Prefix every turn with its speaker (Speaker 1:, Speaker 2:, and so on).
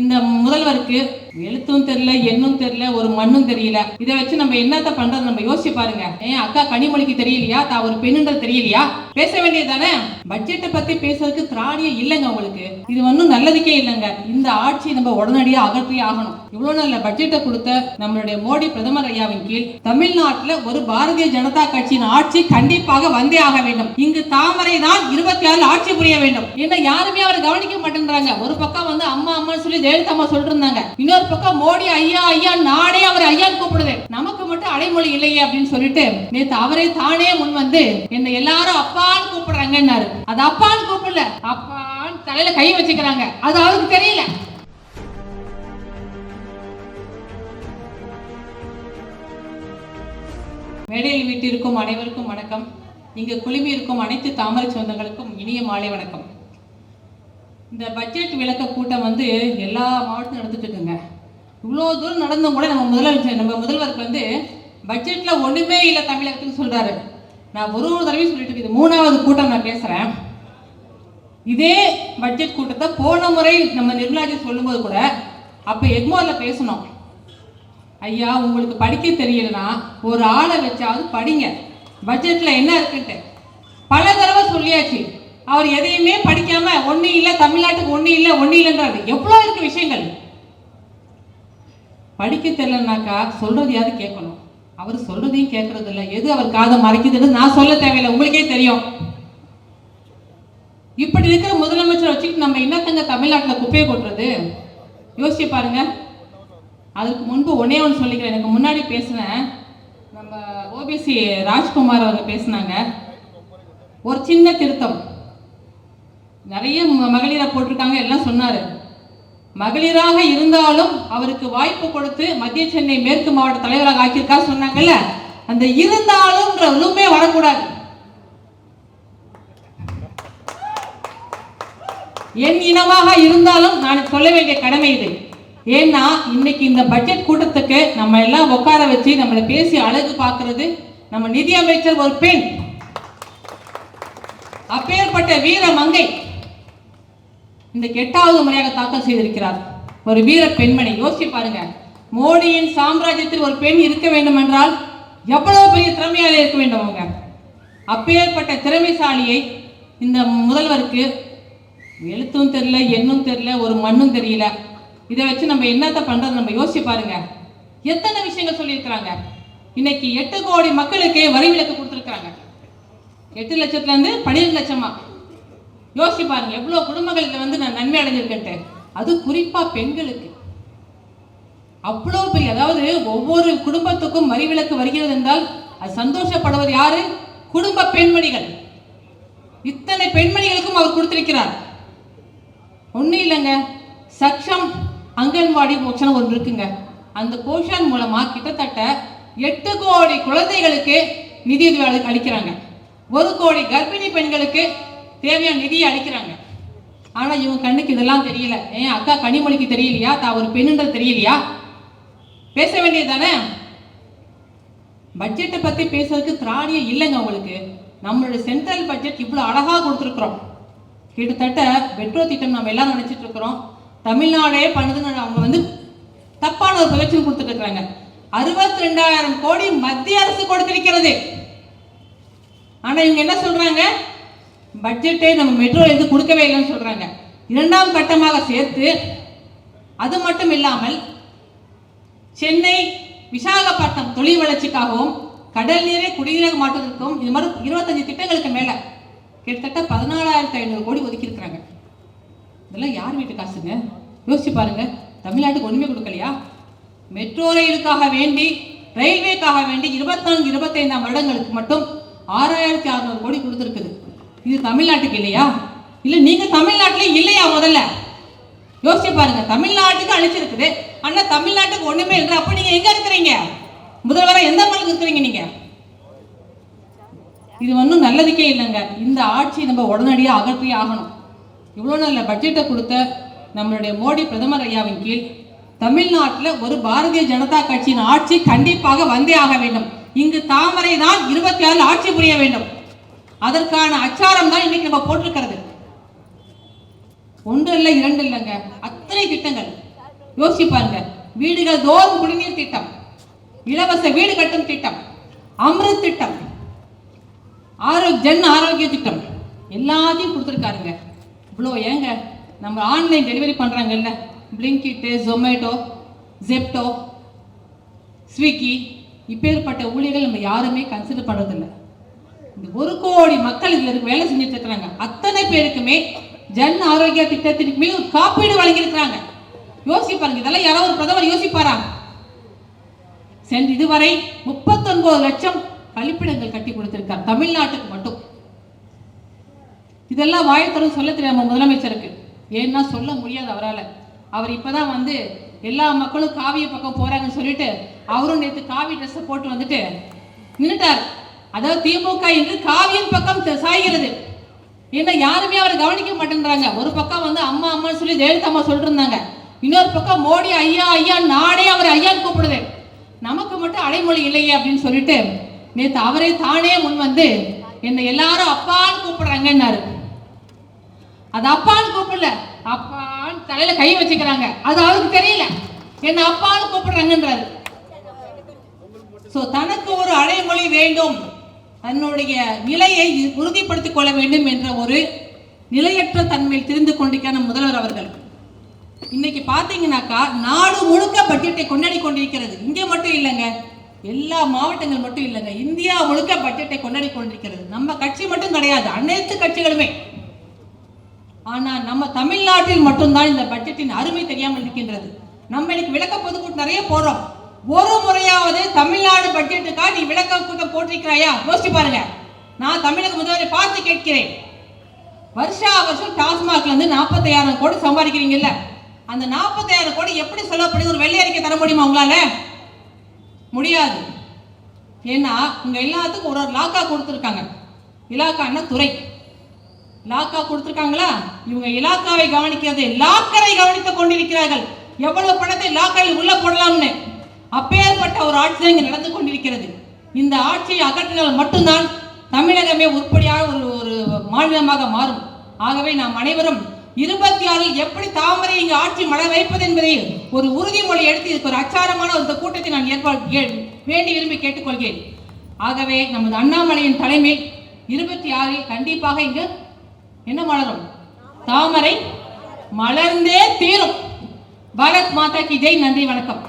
Speaker 1: இந்த முதல்வருக்கு எழுத்தும் தெரியல எண்ணும் தெரியல ஒரு மண்ணும் தெரியல. இதை வச்சு நம்ம என்னத்த பண்றது? நம்ம யோசிச்சு பாருங்க. ஏன் அக்கா கனிமொழிக்கு தெரியலையா? தா ஒரு பெண்ணுன்றது தெரியலையா? பேச வேண்டியது தானே பட்ஜெட்டை பத்தி பேசுறதுக்கு திராணியே இல்லைங்க உங்களுக்கு. இது ஒன்றும் நல்லதுக்கே இல்லைங்க. இந்த ஆட்சி நம்ம உடனடியாக அகற்றி ஆகணும். இவ்வளவு நல்ல பட்ஜெட்டை கொடுத்த நம்மளுடைய மோடி பிரதமர் ஐயாவின் கீழ் தமிழ்நாட்டுல ஒரு பாரதிய ஜனதா கட்சியின் ஆட்சி கண்டிப்பாக வந்தே ஆக வேண்டும். இங்கு தாமரை தான் இருபத்தி ஆறு ஆட்சி புரிய வேண்டும். ஏன்னா யாருமே அவரை கவனிக்க மாட்டேன்றாங்க. ஒரு பக்கம் வந்து அம்மா அம்மான்னு சொல்லி ஜெயலலிதா அம்மா சொல்லிட்டு இருந்தாங்க. இன்னொரு இன்னொரு பக்கம் மோடி ஐயா ஐயா நாடே அவர் ஐயா கூப்பிடுது. நமக்கு மட்டும் அடைமொழி இல்லையே அப்படின்னு சொல்லிட்டு நேத்து அவரே தானே முன் வந்து என்ன எல்லாரும் அப்பான்னு கூப்பிடுறாங்கன்னாரு. அது அப்பான்னு கூப்பிடல அப்பான்னு தலையில கை வச்சுக்கிறாங்க. அது அவருக்கு தெரியல. மேடையில் வீட்டிற்கும் அனைவருக்கும் வணக்கம். இங்கு குழுமி இருக்கும் அனைத்து தாமரை சொந்தங்களுக்கும் இனிய மாலை வணக்கம். இந்த பட்ஜெட் விளக்க கூட்டம் வந்து எல்லா மாவட்டத்திலும் நடந்துட்டு இருக்குங்க. இவ்வளோ தூரம் நடந்தும் கூட நம்ம முதலமைச்சர் நம்ம முதல்வருக்கு வந்து பட்ஜெட்டில் ஒன்றுமே இல்லை தமிழகத்துக்கு சொல்கிறாரு நான் ஒரு ஒரு தடவையும் சொல்லிட்டு இது மூணாவது கூட்டம் நான் பேசுகிறேன் இதே பட்ஜெட் கூட்டத்தை போன முறை நம்ம நிர்மலாஜி சொல்லும்போது கூட அப்போ எக்மோரில் பேசணும். ஐயா உங்களுக்கு படிக்க தெரியலனா ஒரு ஆளை வச்சாவது படிங்க. பட்ஜெட்டில் என்ன இருக்குன்ட்டு. பல தடவை சொல்லியாச்சு. அவர் எதையுமே படிக்காமல் ஒன்றும் இல்லை தமிழ்நாட்டுக்கு ஒன்றும் இல்லை ஒன்றும் இல்லைன்றாரு. எவ்வளோ இருக்குது விஷயங்கள்? படிக்க தெரியலனாக்கா சொல்கிறதையாவது கேட்கணும்? அவர் சொல்கிறதையும் கேட்கறது இல்லை எது அவர் காதை மறைக்குதுன்னு நான் சொல்ல தேவையில்லை. உங்களுக்கே தெரியும். இப்படி இருக்கிற முதலமைச்சர் வச்சுக்கிட்டு நம்ம என்னத்தங்க தமிழ்நாட்டில் குப்பையை கொட்டுறது? யோசிச்சு பாருங்க. அதுக்கு முன்பு ஒன்னே ஒன்று சொல்லிக்கிறேன். எனக்கு முன்னாடி பேசினேன். நம்ம ஓபிசி ராஜ்குமார் அவங்க பேசினாங்க. ஒரு சின்ன திருத்தம். நிறைய மகளிரை போட்டிருக்காங்க எல்லாம் சொன்னார். மகளிராக இருந்தாலும் அவருக்கு வாய்ப்பு கொடுத்து மத்திய சென்னை மேற்கு மாவட்ட தலைவராக ஆக்கியிருக்கா சொன்னாங்கல்ல? அந்த இருந்தாலும்ன்ற உள்ளுமே வரக்கூடாது. என் இனமாக இருந்தாலும் நான் சொல்ல வேண்டிய கடமை இது. ஏன்னா இன்னைக்கு இந்த பட்ஜெட் கூட்டத்துக்கு நம்ம எல்லாம் உட்கார வச்சு நம்மளை பேசி அழகு பார்க்கறது நம்ம நிதி அமைச்சர் ஒரு பெண். அப்பேற்பட்ட வீர மங்கை. இந்த எட்டாவது முறையாக தாக்கல் செய்திருக்கிறார். ஒரு வீர பெண்மணி யோசிச்சு பாருங்க. மோடியின் சாம்ராஜ்யத்தில் ஒரு பெண் இருக்க வேண்டும் என்றால் எவ்வளவு பெரிய திறமையாக இருக்க வேண்டும் அவங்க? அப்பேற்பட்ட திறமைசாலியை இந்த முதல்வருக்கு எழுத்தும் தெரியல எண்ணும் தெரியல ஒரு மண்ணும் தெரியல. இதை வச்சு நம்ம என்னத்த பண்றது? நம்ம யோசிச்சு பாருங்க. எத்தனை விஷயங்கள் சொல்லியிருக்கிறாங்க? இன்னைக்கு எட்டு கோடி மக்களுக்கு வரி விலக்கு கொடுத்துருக்காங்க எட்டு லட்சத்துல இருந்து பன்னிரெண்டு லட்சமா? யோசிச்சு பாருங்க எவ்வளோ குடும்பங்கள் வந்து நான் நன்மை அடைஞ்சிருக்கேன்ட்டு. அது குறிப்பாக பெண்களுக்கு. அவ்வளோ பெரிய அதாவது ஒவ்வொரு குடும்பத்துக்கும் மறிவிலக்கு வருகிறது என்றால் அது சந்தோஷப்படுவது யாரு? குடும்ப பெண்மணிகள். இத்தனை பெண்மணிகளுக்கும் அவர் கொடுத்திருக்கிறார். ஒன்றும் இல்லைங்க சக்ஷம் அங்கன்வாடி போஷன் ஒன்று இருக்குங்க. அந்த போஷன் மூலமாக கிட்டத்தட்ட எட்டு கோடி குழந்தைகளுக்கு நிதியுதவி அளிக்கிறாங்க. ஒரு கோடி கர்ப்பிணி பெண்களுக்கு தேவையான நிதியை அளிக்கிறாங்க. ஆனால் இவன் கண்ணுக்கு இதெல்லாம் தெரியல. ஏன் அக்கா கனிமொழிக்கு தெரியலையா? தா ஒரு பெண்ணுன்றது தெரியலையா? பேச வேண்டியது தானே பட்ஜெட்டை பற்றி பேசுறதுக்கு திராணியம் இல்லைங்க உங்களுக்கு. நம்மளோட சென்ட்ரல் பட்ஜெட் இவ்வளோ அழகாக கொடுத்துருக்குறோம். கிட்டத்தட்ட பெட்ரோ திட்டம் நம்ம எல்லாம் நினச்சிட்டு இருக்கிறோம். தமிழ்நாடே பண்ணுதுன்னு அவங்க வந்து தப்பான ஒரு பிரச்சனை கொடுத்துட்டு இருக்கிறாங்க அறுபத்தி ரெண்டாயிரம் கோடி மத்திய அரசு கொடுத்திருக்கிறது. ஆனால் இவங்க என்ன சொல்கிறாங்க பட்ஜெட்டே நம்ம மெட்ரோ எது கொடுக்கவே இல்லைன்னு சொல்கிறாங்க இரண்டாம் கட்டமாக சேர்த்து அது மட்டும் இல்லாமல் சென்னை விசாகப்பட்டினம் தொழில் வளர்ச்சிக்காகவும் கடல் நீரை குடிநீராக மாற்றுவதற்கும் இது மாதிரி இருபத்தஞ்சு திட்டங்களுக்கு மேலே கிட்டத்தட்ட பதினாலாயிரத்தி ஐநூறு கோடி ஒதுக்கியிருக்கிறாங்க. இதெல்லாம் யார் வீட்டு காசுங்க? யோசிச்சு பாருங்க. தமிழ்நாட்டுக்கு ஒன்றுமே கொடுக்கலையா? மெட்ரோ ரயிலுக்காக வேண்டி ரயில்வேக்காக வேண்டி இருபத்தான்கு இருபத்தைந்தாம் வருடங்களுக்கு மட்டும் ஆறாயிரத்தி அறுநூறு கோடி கொடுத்துருக்குது. இது தமிழ்நாட்டுக்கு இல்லையா? இல்லை நீங்கள் தமிழ்நாட்டிலே இல்லையா முதல்ல? யோசிச்சு பாருங்க தமிழ்நாட்டுக்கு அழிச்சிருக்குது. ஆனால் தமிழ்நாட்டுக்கு ஒன்றுமே இல்லை. அப்போ நீங்கள் எங்கே இருக்கிறீங்க? முதல்வராக எந்த மக்களுக்கு இருக்கிறீங்க நீங்கள் இது ஒன்றும் நல்லதுக்கே இல்லைங்க. இந்த ஆட்சி நம்ம உடனடியாக அகற்றி ஆகணும். இவ்வளோ நல்ல பட்ஜெட்டை கொடுத்த நம்மளுடைய மோடி பிரதமர் ஐயாவின் கீழ் தமிழ்நாட்டில் ஒரு பாரதிய ஜனதா கட்சியின் ஆட்சி கண்டிப்பாக வந்தே ஆக வேண்டும். இங்கு தாமரை தான் இருபத்தி ஆறு ஆட்சி புரிய வேண்டும். அதற்கான அச்சாரம் தான் இன்னைக்கு நம்ம போட்டிருக்கிறது. ஒன்று இல்லை இரண்டு இல்லைங்க. அத்தனை திட்டங்கள். யோசிச்சு பாருங்க. வீடுகள் தோறும் குடிநீர் திட்டம். இலவச வீடு கட்டும் திட்டம். அமிர்த் திட்டம். ஆரோக் ஜன் ஆரோக்கிய திட்டம். எல்லாத்தையும் கொடுத்துருக்காருங்க. இவ்வளோ ஏங்க? நம்ம ஆன்லைன் டெலிவரி பண்ணுறாங்கல்ல பிளிங்கிட்டு ஜொமேட்டோ ஜெப்டோ ஸ்விக்கி இப்பேற்பட்ட ஊழியர்கள் நம்ம யாருமே கன்சிடர் பண்ணுறதில்ல இந்த ஒரு கோடி மக்கள் இதில் வேலை செஞ்சுட்டு இருக்கிறாங்க. அத்தனை பேருக்குமே ஜன் ஆரோக்கிய திட்டத்திற்கு மேல் ஒரு காப்பீடு வழங்கியிருக்கிறாங்க. யோசிப்பாருங்க இதெல்லாம் யாராவது ஒரு பிரதமர் யோசிப்பாரா? சென்று இதுவரை முப்பத்தொன்பது லட்சம் கழிப்பிடங்கள் கட்டி கொடுத்திருக்கார் தமிழ்நாட்டுக்கு மட்டும். இதெல்லாம் வாயத்தரும் சொல்ல தெரியாம முதலமைச்சருக்கு. ஏன்னா சொல்ல முடியாது அவரால். அவர் இப்பதான் வந்து எல்லா மக்களும் காவிய பக்கம் போறாங்கன்னு சொல்லிட்டு அவரும் நேற்று காவி ட்ரெஸ்ஸை போட்டு வந்துட்டு நின்றுட்டார் அதாவது திமுக இன்று காவியின் பக்கம் சாய்கிறது. ஏன்னா யாருமே அவரை கவனிக்க மாட்டேன்றாங்க. ஒரு பக்கம் வந்து அம்மா அம்மான்னு சொல்லி ஜெயலலிதா அம்மா சொல்லிருந்தாங்க. இன்னொரு பக்கம் மோடி ஐயா ஐயா நாடே அவர் ஐயான்னு கூப்பிடுது. நமக்கு மட்டும் அடைமொழி இல்லையே அப்படின்னு சொல்லிட்டு நேற்று அவரே தானே முன் வந்து என்னை எல்லாரும் அப்பான்னு கூப்பிடுறாங்கன்னாரு. அது அப்பான்னு கூப்பிடல. அப்பான்னு தலையில கை வச்சுக்கிறாங்க. அது அவருக்கு தெரியல. என்ன அப்பான்னு கூப்பிடுறாங்கன்றாரு. சோ தனக்கு ஒரு அடைமொழி வேண்டும். தன்னுடைய நிலையை உறுதிப்படுத்திக் கொள்ள வேண்டும் என்ற ஒரு நிலையற்ற தன்மையில் திரிந்து கொண்டிருக்கான முதல்வர் அவர்கள். இன்னைக்கு பார்த்தீங்கன்னாக்கா நாடு முழுக்க பட்ஜெட்டை கொண்டாடி கொண்டிருக்கிறது. இங்கே மட்டும் இல்லைங்க. எல்லா மாவட்டங்கள் மட்டும் இல்லைங்க. இந்தியா முழுக்க பட்ஜெட்டை கொண்டாடி கொண்டிருக்கிறது. நம்ம கட்சி மட்டும் கிடையாது. அனைத்து கட்சிகளுமே. ஆனால் நம்ம தமிழ்நாட்டில் மட்டும்தான் இந்த பட்ஜெட்டின் அருமை தெரியாமல் இருக்கின்றது. நம்ம இன்னைக்கு விளக்க பொதுக்கூட்டம் நிறைய போகிறோம் ஒரு முறையாவது தமிழ்நாடு பட்ஜெட்டுக்கா நீ விளக்க கூட்டம் போட்டிருக்கிறாயா? யோசிச்சு பாருங்க. நான் தமிழக முதல்வரை பார்த்து கேட்கிறேன். வருஷா வருஷம் டாஸ்மாக்ல இருந்து நாற்பத்தாயிரம் கோடி சம்பாதிக்கிறீங்கல்ல. அந்த நாற்பத்தாயிரம் கோடி எப்படி செலவுப்படுது? ஒரு வெள்ளை அறிக்கை தர முடியுமா உங்களால? முடியாது. ஏன்னா உங்க எல்லாத்துக்கும் ஒரு ஒரு லாக்கா கொடுத்துருக்காங்க. இலாக்கான்னா துறை. லாக்கா கொடுத்துருக்காங்களா? இவங்க இலாக்காவை கவனிக்கிறது லாக்கரை கவனித்துக் கொண்டிருக்கிறார்கள். எவ்வளவு பணத்தை லாக்கரில் உள்ள போடலாம்னு. ஒரு ஆட்சி தான் நடந்து கொண்டிருக்கிறது. இந்த ஆட்சியை அகற்றினால் மட்டும்தான் தமிழகமே உருப்படியாக ஒரு ஒரு மாநிலமாக மாறும். ஆகவே நாம் அனைவரும் இருபத்தி ஆறில் எப்படி தாமரை இங்கு ஆட்சி மழை வைப்பது என்பதை ஒரு உறுதிமொழி எடுத்து இதுக்கு ஒரு அச்சாரமான ஒரு கூட்டத்தை நான் ஏற்பாடு வேண்டி விரும்பி கேட்டுக்கொள்கிறேன். ஆகவே நமது அண்ணாமலையின் தலைமை இருபத்தி ஆறில் கண்டிப்பாக இங்கு என்ன மலரும் தாமரை மலர்ந்தே தீரும். பாரத் மாதா கி ஜெய். நன்றி வணக்கம்.